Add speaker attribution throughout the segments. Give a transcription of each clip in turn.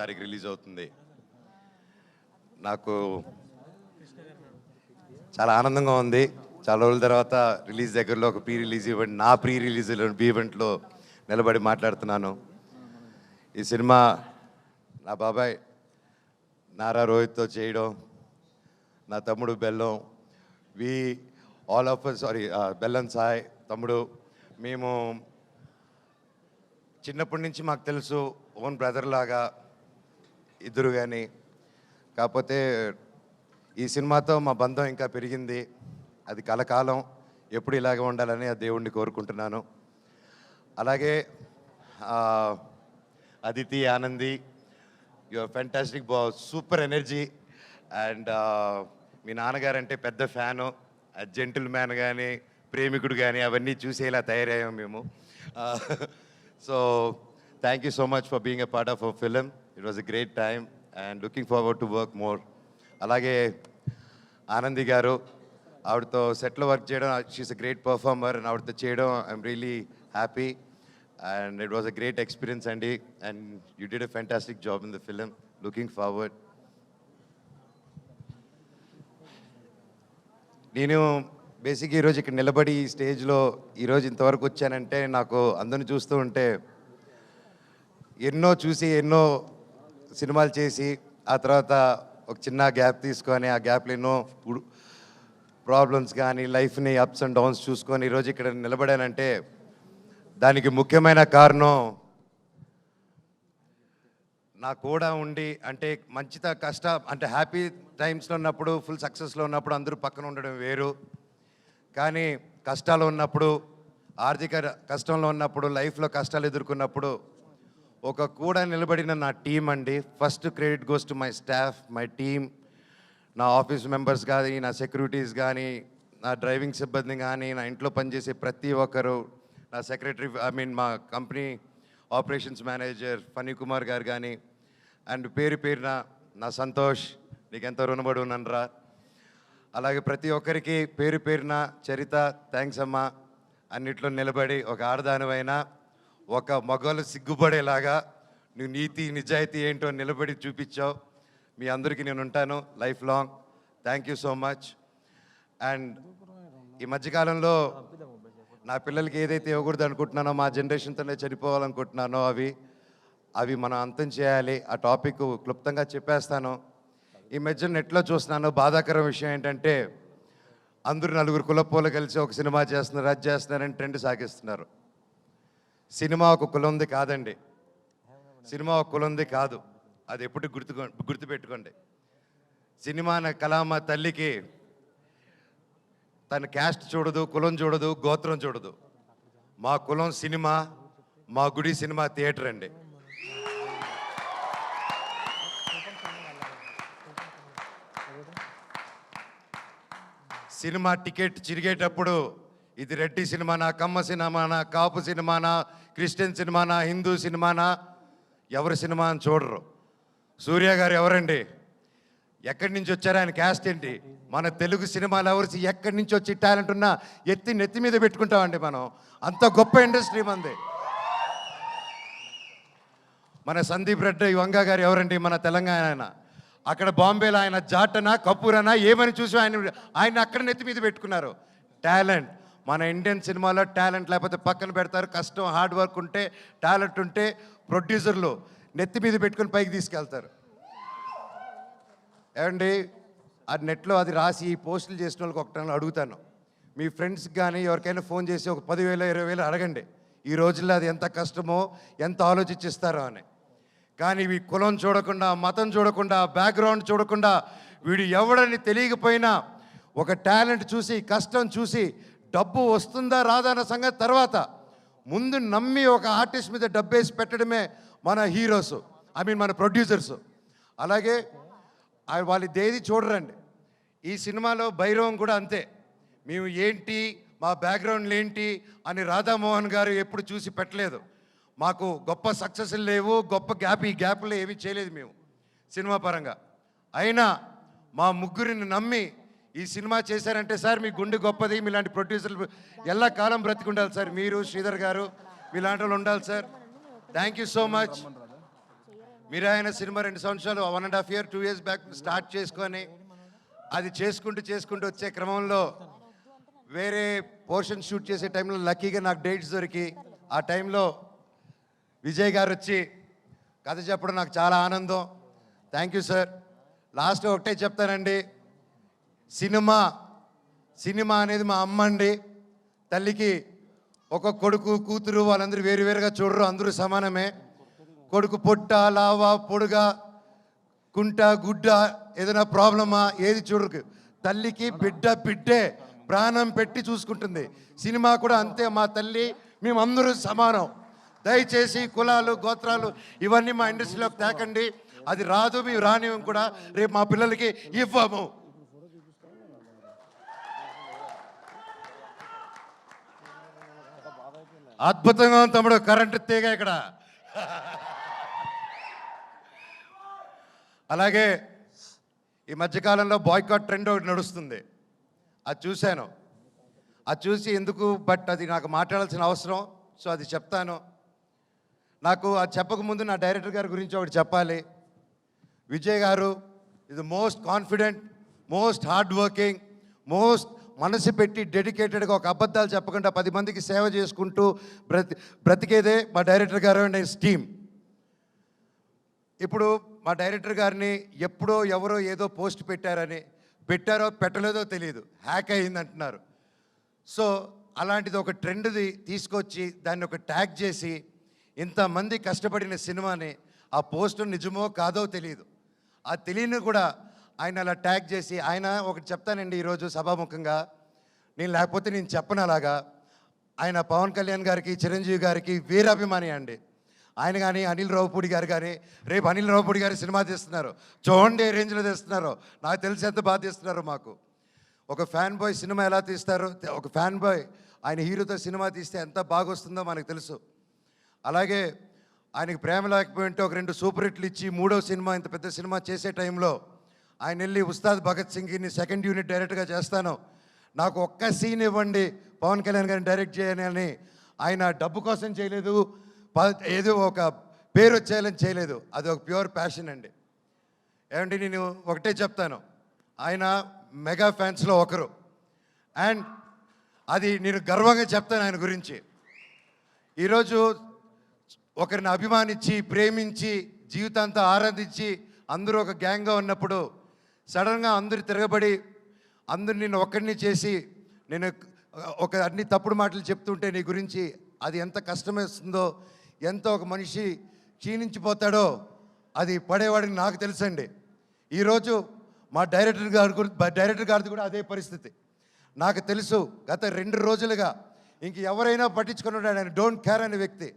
Speaker 1: తారీఖు రిలీజ్ అవుతుంది. నాకు చాలా ఆనందంగా ఉంది. చాలా రోజుల తర్వాత రిలీజ్ దగ్గరలో ఒక ప్రీ రిలీజ్ ఈవెంట్ నా ప్రీ రిలీజ్ ఈవెంట్లో నిలబడి మాట్లాడుతున్నాను. ఈ సినిమా నా బాబాయ్ నారా రోహిత్తో చేయడం నా తమ్ముడు బెల్లం వి ఆల్ ఆఫ్ సారీ బెల్లం సాయ్ తమ్ముడు మేము చిన్నప్పటి నుంచి మాకు తెలుసు ఓన్ బ్రదర్ లాగా ఇద్దరు కానీ కాకపోతే ఈ సినిమాతో మా బంధం ఇంకా పెరిగింది. అది కలకాలం. ఎప్పుడు ఇలాగే ఉండాలని ఆ దేవుణ్ణి కోరుకుంటున్నాను. అలాగే అదితి ఆనంది యువర్ ఫెంటాస్టిక్ బా సూపర్ ఎనర్జీ. అండ్ మీ నాన్నగారు అంటే పెద్ద ఫ్యాను. జెంటిల్ మ్యాన్ కానీ ప్రేమికుడు కానీ అవన్నీ చూసేలా తయారయ్యాము మేము. So thank you so much for being a part of a film it was a great time and looking forward to work more అలాగే ఆనంది గారు ఆవిడతో సెట్లో వర్క్ చేయడం she's a great performer and ఆవిడతో చేయడం I'm really happy and it was a great experience అండి. And you did a fantastic job in the film looking forward నేను basic ఈరోజు ఇక్కడ నిలబడి ఈ స్టేజ్లో ఈరోజు ఇంతవరకు వచ్చానంటే నాకు అందరిని చూస్తూ ఉంటే ఎన్నో చూసి ఎన్నో సినిమాలు చేసి ఆ తర్వాత ఒక చిన్న గ్యాప్ తీసుకొని ఆ గ్యాప్లో ఎన్నో ప్రాబ్లమ్స్ కానీ లైఫ్ని అప్స్ అండ్ డౌన్స్ చూసుకొని ఈరోజు ఇక్కడ నిలబడానంటే దానికి ముఖ్యమైన కారణం నా కూడా ఉండి అంటే మంచిత కష్ట అంటే హ్యాపీ టైమ్స్లో ఉన్నప్పుడు ఫుల్ సక్సెస్లో ఉన్నప్పుడు అందరూ పక్కన ఉండడం వేరు. కానీ కష్టాలు ఉన్నప్పుడు ఆర్థిక కష్టంలో ఉన్నప్పుడు లైఫ్లో కష్టాలు ఎదుర్కొన్నప్పుడు ఒక కూడా నిలబడిన నా టీం అండి. First credit goes to my staff my team నా ఆఫీస్ మెంబర్స్ కానీ నా సెక్యూరిటీస్ కానీ నా డ్రైవింగ్ సిబ్బంది కానీ నా ఇంట్లో పనిచేసే ప్రతి ఒక్కరు నా సెక్రటరీ ఐ మీన్ మా company operations manager Phani Kumar garu కానీ అండ్ పేరు పేరున నా సంతోష్ నీకెంతో రుణపడి ఉన్నానరా అలాగే ప్రతి ఒక్కరికి పేరు పేరున చరిత థ్యాంక్స్ అమ్మా అన్నిట్లో నిలబడి ఒక ఆడదానివైనా ఒక మగవాళ్ళు సిగ్గుపడేలాగా నువ్వు నీతి నిజాయితీ ఏంటో నిలబడి చూపించావు. మీ అందరికీ నేను ఉంటాను. Life long thank you so much and ఈ మధ్యకాలంలో నా పిల్లలకి ఏదైతే ఇవ్వకూడదు అనుకుంటున్నానో మా జనరేషన్తోనే చనిపోవాలనుకుంటున్నానో అవి అవి మనం అంతం చేయాలి. ఆ టాపిక్ క్లుప్తంగా చెప్పేస్తాను. ఈ మధ్య నెట్లో చూస్తున్నాను బాధాకరం విషయం ఏంటంటే అందరూ నలుగురు కులపోలు కలిసి ఒక సినిమా చేస్తున్నారు అది చేస్తున్నారని ట్రెండ్ సాగిస్తున్నారు. సినిమా ఒక కులంది కాదండి. సినిమా ఒక కులంది కాదు. అది ఎప్పుడు గుర్తు గుర్తుపెట్టుకోండి. సినిమా అనే కళ మా తల్లికి తన క్యాస్ట్ చూడదు కులం చూడదు గోత్రం చూడదు. మా కులం సినిమా మా గుడి సినిమా థియేటర్ అండి. సినిమా టికెట్ చిరిగేటప్పుడు ఇది రెడ్డి సినిమానా కమ్మ సినిమానా కాపు సినిమానా క్రిస్టియన్ సినిమానా హిందూ సినిమానా? ఎవరి సినిమా అని చూడరు. సూర్య గారు ఎవరండి? ఎక్కడి నుంచి వచ్చారు ఆయన క్యాస్ట్ ఏంటి? మన తెలుగు సినిమాలు ఎవరు ఎక్కడి నుంచి వచ్చి టాలెంట్ ఉన్నా ఎత్తి నెత్తి మీద పెట్టుకుంటామండి మనం. అంత గొప్ప ఇండస్ట్రీ మంది. మన సందీప్ రెడ్డి వంగ గారు ఎవరండి? మన తెలంగాణ ఆయన. అక్కడ బాంబేలో ఆయన జాటనా కపూరనా ఏమని చూసి ఆయన ఆయన అక్కడ నెత్తి మీద పెట్టుకున్నారు. టాలెంట్ మన ఇండియన్ సినిమాలో టాలెంట్ లేకపోతే పక్కన పెడతారు. కష్టం హార్డ్ వర్క్ ఉంటే టాలెంట్ ఉంటే ప్రొడ్యూసర్లు నెత్తి మీద పెట్టుకుని పైకి తీసుకెళ్తారు. ఏమండి? ఆ నెట్లో అది రాసి ఈ పోస్టులు చేసిన వాళ్ళకి ఒకటి అడుగుతాను. మీ ఫ్రెండ్స్కి కానీ ఎవరికైనా ఫోన్ చేసి ఒక పదివేలు ఇరవై వేలు అడగండి. ఈ రోజుల్లో అది ఎంత కష్టమో ఎంత ఆలోచించిస్తారో అని. కానీ ఇవి కులం చూడకుండా మతం చూడకుండా బ్యాక్గ్రౌండ్ చూడకుండా వీడు ఎవడని తెలియకపోయినా ఒక టాలెంట్ చూసి కష్టం చూసి డబ్బు వస్తుందా రాదా అన్న సంగతి తర్వాత ముందు నమ్మి ఒక ఆర్టిస్ట్ మీద డబ్బేసి పెట్టడమే మన హీరోస్ ఐ మీన్ మన ప్రొడ్యూసర్స్. అలాగే ఆ వాళ్ళ దేది చూడరండి. ఈ సినిమాలో భైరవం కూడా అంతే. మేము ఏంటి మా బ్యాక్గ్రౌండ్లు ఏంటి అని రాధామోహన్ గారు ఎప్పుడు చూసి పెట్టలేదు. మాకు గొప్ప సక్సెస్లు లేవు గొప్ప గ్యాప్ ఈ గ్యాప్లో ఏమీ చేయలేదు మేము సినిమా పరంగా. అయినా మా ముగ్గురిని నమ్మి ఈ సినిమా చేశారంటే సార్ మీ గుండె గొప్పది మీలాంటి ప్రొడ్యూసర్లు ఎలా కాలం బ్రతికుండాలి సార్. మీరు శ్రీధర్ గారు మీలాంటి వాళ్ళు ఉండాలి sir. Thank you so much మీరు ఆయన సినిమా రెండు సంవత్సరాలు one and half year two years back start చేసుకొని అది చేసుకుంటూ చేసుకుంటూ వచ్చే క్రమంలో వేరే పోర్షన్ షూట్ చేసే టైంలో లక్కీగా నాకు డేట్స్ దొరికి. ఆ టైంలో విజయ్ గారు వచ్చి కథ చెప్పడం నాకు చాలా ఆనందం. థ్యాంక్ యూ సార్ లాస్ట్ ఒకటే చెప్తానండి. సినిమా సినిమా అనేది మా అమ్మ అండి. తల్లికి ఒక కొడుకు కూతురు వాళ్ళందరూ వేరు వేరుగా చూడరు అందరూ సమానమే. కొడుకు పొట్ట లావా పొడుగా కుంట గుడ్డ ఏదైనా ప్రాబ్లమా? ఏది చూడరు తల్లికి బిడ్డ బిడ్డే ప్రాణం పెట్టి చూసుకుంటుంది. సినిమా కూడా అంతే మా తల్లి మేమందరూ సమానం. దయచేసి కులాలు గోత్రాలు ఇవన్నీ మా ఇండస్ట్రీలోకి తేకండి. అది రాదు మేము రానివ్వం కూడా. రేపు మా పిల్లలకి ఇవ్వము. అద్భుతంగా ఉంది తమ్ముడు. కరెంటు తీగ ఇక్కడ. అలాగే ఈ మధ్యకాలంలో బాయ్కాట్ ట్రెండ్ ఒకటి నడుస్తుంది. అది చూశాను. అది చూసి ఎందుకు బట్ అది నాకు మాట్లాడాల్సిన అవసరం సో అది చెప్తాను. నాకు అది చెప్పకముందు నా డైరెక్టర్ గారి గురించి ఒకటి చెప్పాలి. విజయ్ గారు ఇది most confident most hard working most మనసు పెట్టి డెడికేటెడ్గా ఒక అబద్ధాలు చెప్పకుండా పది మందికి సేవ చేసుకుంటూ బ్రతి బ్రతికేదే మా డైరెక్టర్ గారు అండ్ టీమ్ ఇప్పుడు మా డైరెక్టర్ గారిని ఎప్పుడో ఎవరో ఏదో పోస్ట్ పెట్టారని పెట్టారో పెట్టలేదో తెలియదు హ్యాక్ అయింది అంటున్నారు సో అలాంటిది ఒక ట్రెండ్ది తీసుకొచ్చి దాన్ని ఒక ట్యాగ్ చేసి ఇంతమంది కష్టపడిన సినిమాని ఆ పోస్టు నిజమో కాదో తెలియదు ఆ తెలియని కూడా ఆయన అలా ట్యాగ్ చేసి ఆయన ఒకటి చెప్తానండి ఈరోజు సభాముఖంగా. నేను లేకపోతే నేను చెప్పను అలాగా. ఆయన పవన్ కళ్యాణ్ గారికి చిరంజీవి గారికి వీరాభిమాని అండి. ఆయన కానీ అనిల్ రావుపూడి గారు కానీ రేపు అనిల్ రావుపూడి గారి సినిమా తీస్తున్నారు. చూడండి రేంజ్లో తీస్తున్నారు. నాకు తెలిసి ఎంత బాగా మాకు. ఒక ఫ్యాన్ బాయ్ సినిమా ఎలా తీస్తారు? ఒక ఫ్యాన్ బాయ్ ఆయన హీరోతో సినిమా తీస్తే ఎంత బాగా వస్తుందో మనకు తెలుసు. అలాగే ఆయనకి ప్రేమ లేకపోయింటే ఒక రెండు సూపర్ హిట్లు ఇచ్చి మూడో సినిమా ఇంత పెద్ద సినిమా చేసే టైంలో ఆయన వెళ్ళి ఉస్తాద్ భగత్ సింగ్ని సెకండ్ యూనిట్ డైరెక్ట్గా చేస్తాను. నాకు ఒక్క సీన్ ఇవ్వండి. పవన్ కళ్యాణ్ గారిని డైరెక్ట్ చేయని అని. ఆయన డబ్బు కోసం చేయలేదు. ఏదో ఒక పేరు వచ్చేయాలని చేయలేదు. అది ఒక ప్యూర్ ప్యాషన్ అండి. ఏమంటే నేను ఒకటే చెప్తాను. ఆయన మెగా ఫ్యాన్స్లో ఒకరు. అండ్ అది నేను గర్వంగా చెప్తాను ఆయన గురించి. ఈరోజు ఒకరిని అభిమానించి ప్రేమించి జీవితాంతం ఆరాధించి అందరూ ఒక గ్యాంగ్గా ఉన్నప్పుడు సడన్గా అందరు తిరగబడి అందరు నేను ఒక్కడిని చేసి నేను ఒక అన్ని తప్పుడు మాటలు చెప్తుంటే నీ గురించి అది ఎంత కష్టమేస్తుందో ఎంత ఒక మనిషి క్షీణించిపోతాడో అది పడేవాడికి నాకు తెలుసండి. ఈరోజు మా డైరెక్టర్ గారి గురి డైరెక్టర్ గారిది కూడా అదే పరిస్థితి. నాకు తెలుసు గత రెండు రోజులుగా ఇంక ఎవరైనా పట్టించుకున్నాడు ఆయన డోంట్ కేర్ అనే వ్యక్తి.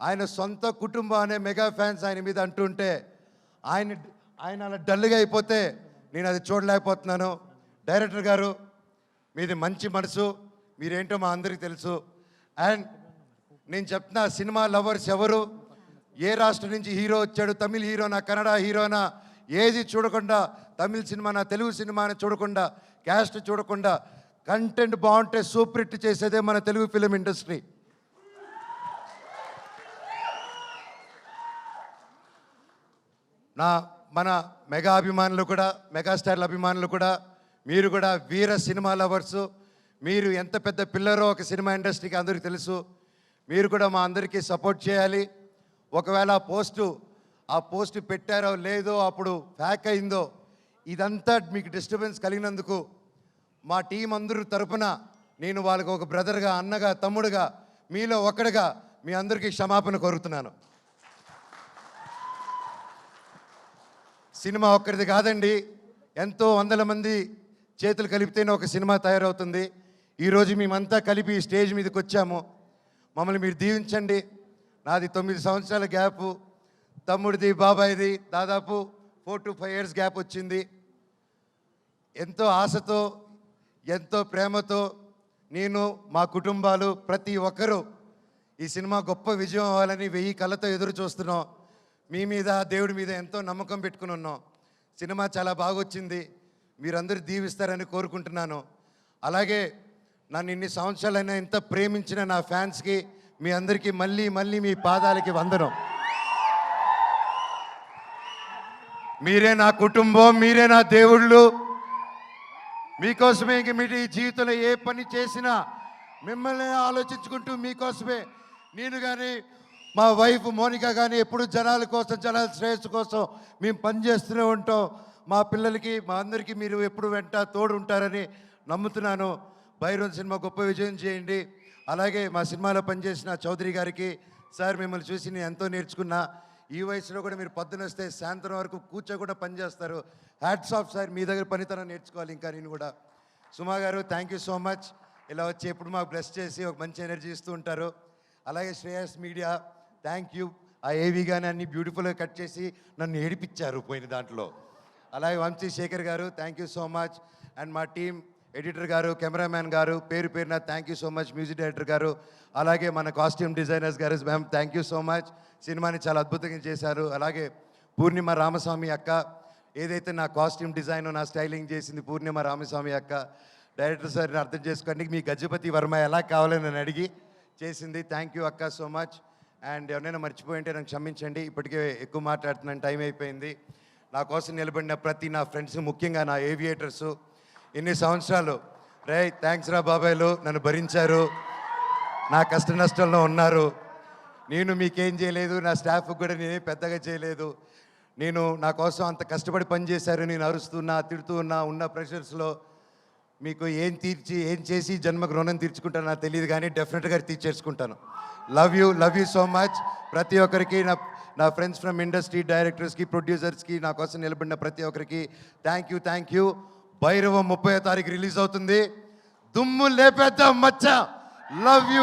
Speaker 1: ఆయన సొంత కుటుంబం అనే మెగా ఫ్యాన్స్ ఆయన మీద అంటుంటే ఆయన ఆయన అలా డల్గా అయిపోతే నేను అది చూడలేకపోతున్నాను. డైరెక్టర్ గారు మీది మంచి మనసు మీరేంటో మా అందరికీ తెలుసు. అండ్ నేను చెప్తున్నా సినిమా లవర్స్ ఎవరు? ఏ రాష్ట్రం నుంచి హీరో వచ్చాడు? తమిళ హీరోనా కన్నడ హీరోనా? ఏది చూడకుండా తమిళ సినిమానా తెలుగు సినిమాని చూడకుండా క్యాస్ట్ చూడకుండా కంటెంట్ బాగుంటే సూపర్ హిట్ చేసేదే మన తెలుగు ఫిలిం ఇండస్ట్రీ. నా మన మెగా అభిమానులు కూడా మెగాస్టార్ల అభిమానులు కూడా మీరు కూడా వీర సినిమా లవర్స్ మీరు ఎంత పెద్ద పిల్లరో ఒక సినిమా ఇండస్ట్రీకి అందరికీ తెలుసు. మీరు కూడా మా అందరికీ సపోర్ట్ చేయాలి. ఒకవేళ ఆ పోస్టు ఆ పోస్ట్ పెట్టారో లేదో అప్పుడు ఫ్యాక్ అయిందో ఇదంతా మీకు డిస్టర్బెన్స్ కలిగినందుకు మా టీం అందరూ తరపున నేను వాళ్ళకు ఒక బ్రదర్గా అన్నగా తమ్ముడుగా మీలో ఒక్కడిగా మీ అందరికీ క్షమాపణ కోరుతున్నాను. సినిమా ఒక్కరిది కాదండి ఎంతో వందల మంది చేతులు కలిపితేనే ఒక సినిమా తయారవుతుంది. ఈరోజు మేమంతా కలిపి స్టేజ్ మీదకి వచ్చాము. మమ్మల్ని మీరు దీవించండి. నాది తొమ్మిది సంవత్సరాల గ్యాప్. తమ్ముడిది బాబాయిది దాదాపు four to five years gap వచ్చింది. ఎంతో ఆశతో ఎంతో ప్రేమతో నేను మా కుటుంబాలు ప్రతి ఒక్కరూ ఈ సినిమా గొప్ప విజయం అవ్వాలని వెయ్యి కళ్ళతో ఎదురు చూస్తున్నాం. మీ మీద దేవుడి మీద ఎంతో నమ్మకం పెట్టుకుని ఉన్నాం. సినిమా చాలా బాగొచ్చింది. మీరందరూ దీవిస్తారని కోరుకుంటున్నాను. అలాగే నన్ను ఇన్ని సంవత్సరాలైనా ఇంత ప్రేమించిన నా ఫ్యాన్స్కి మీ అందరికీ మళ్ళీ మళ్ళీ మీ పాదాలకి వందనం. మీరే నా కుటుంబం మీరే నా దేవుళ్ళు. మీకోసమే ఇంక మీ జీవితంలో ఏ పని చేసినా మిమ్మల్ని ఆలోచించుకుంటూ మీకోసమే. నేను కానీ మా వైఫ్ మోనిక కానీ ఎప్పుడు జనాల కోసం జనాల శ్రేయస్సు కోసం మేము పనిచేస్తూనే ఉంటాం. మా పిల్లలకి మా అందరికీ మీరు ఎప్పుడు వెంట తోడు ఉంటారని నమ్ముతున్నాను. భైరవన్ సినిమా గొప్ప విజయం చేయండి. అలాగే మా సినిమాలో పనిచేసిన చౌదరి గారికి సార్ మిమ్మల్ని చూసి నేను ఎంతో నేర్చుకున్నా. ఈ వయసులో కూడా మీరు పొద్దున వస్తే సాయంత్రం వరకు కూర్చో కూడా పనిచేస్తారు హ్యాట్స్ ఆఫ్ సార్ మీ దగ్గర పనితనం నేర్చుకోవాలి ఇంకా నేను కూడా. సుమా గారు థ్యాంక్ యూ సో మచ్ ఇలా వచ్చి ఎప్పుడు మాకు బ్లెస్ చేసి ఒక మంచి ఎనర్జీ ఇస్తూ ఉంటారు. అలాగే శ్రేయస్ మీడియా థ్యాంక్ యూ ఆ ఏవీ కానీ అన్ని బ్యూటిఫుల్గా కట్ చేసి నన్ను ఏడిపించారు పోయిన దాంట్లో. అలాగే Vamsi Shekar garu thank you so much and మా team editor garu cameraman garu పేరు పేరున thank you so much music director garu. అలాగే మన costume designers garu ma'am thank you so much సినిమాని చాలా అద్భుతంగా చేశారు. అలాగే పూర్ణిమ రామస్వామి అక్క ఏదైతే నా కాస్ట్యూమ్ డిజైన్ నా స్టైలింగ్ చేసింది పూర్ణిమ రామస్వామి అక్క డైరెక్టర్ సార్ని అర్థం చేసుకోండి. మీ గజపతి వర్మ ఎలా కావాలని నన్ను అడిగి చేసింది. థ్యాంక్ యూ అక్క సో మచ్ అండ్ ఎవరైనా మర్చిపోయి ఉంటే నాకు క్షమించండి. ఇప్పటికే ఎక్కువ మాట్లాడుతున్నాను టైం అయిపోయింది. నా కోసం నిలబడిన ప్రతి నా ఫ్రెండ్స్ ముఖ్యంగా నా ఏవియేటర్స్ ఇన్ని సంవత్సరాలు? రే థ్యాంక్స్ రా బాబాయ్లు నన్ను భరించారు. నా కష్ట నష్టంలో ఉన్నారు. నేను మీకేం చేయలేదు నా స్టాఫ్ కూడా నేనే పెద్దగా చేయలేదు. నేను నా కోసం అంత కష్టపడి పనిచేశారు. నేను అరుస్తున్నా తిడుతూ ఉన్నా ఉన్న ప్రెషర్స్లో మీకు ఏం తీర్చి ఏం చేసి జన్మకు రుణం తీర్చుకుంటానో నాకు తెలియదు కానీ డెఫినెట్గా తీర్చేసుకుంటాను. Love you love you so much ప్రతి ఒక్కరికి నా నా ఫ్రెండ్స్ ఫ్రమ్ ఇండస్ట్రీ డైరెక్టర్స్కి ప్రొడ్యూసర్స్కి నా కోసం నిలబడిన ప్రతి ఒక్కరికి thank you thank you Bhairava ముప్పై తారీఖు రిలీజ్ అవుతుంది. దుమ్ము లేపేద్దాం మచ్చ. Love you